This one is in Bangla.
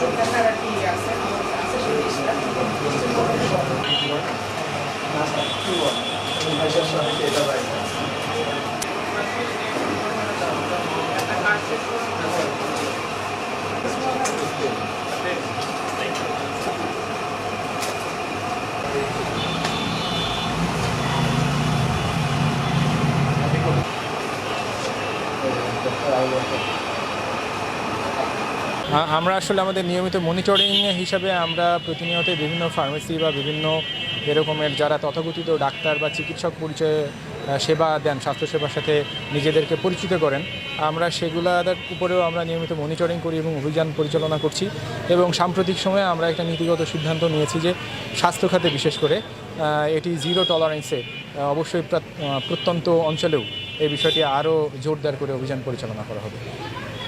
da terapia, essa jurista, estimou o negócio. Nossa, tua, a gestão feita vai. Thank you. আমরা আসলে আমাদের নিয়মিত মনিটরিং হিসাবে আমরা প্রতিনিয়ত বিভিন্ন ফার্মেসি বা বিভিন্ন এরকমের যারা তথাকথিত ডাক্তার বা চিকিৎসক পরিচয়ে সেবা দেন, স্বাস্থ্যসেবার সাথে নিজেদেরকে পরিচিত করেন, আমরা সেগুলোর উপরেও আমরা নিয়মিত মনিটরিং করি এবং অভিযান পরিচালনা করছি এবং সাম্প্রতিক সময়ে আমরা একটা নীতিগত সিদ্ধান্ত নিয়েছি যে স্বাস্থ্য খাতে বিশেষ করে এটি জিরো টলারেন্সে অবশ্যই প্রত্যন্ত অঞ্চলেও এই বিষয়টি আরও জোরদার করে অভিযান পরিচালনা করা হবে।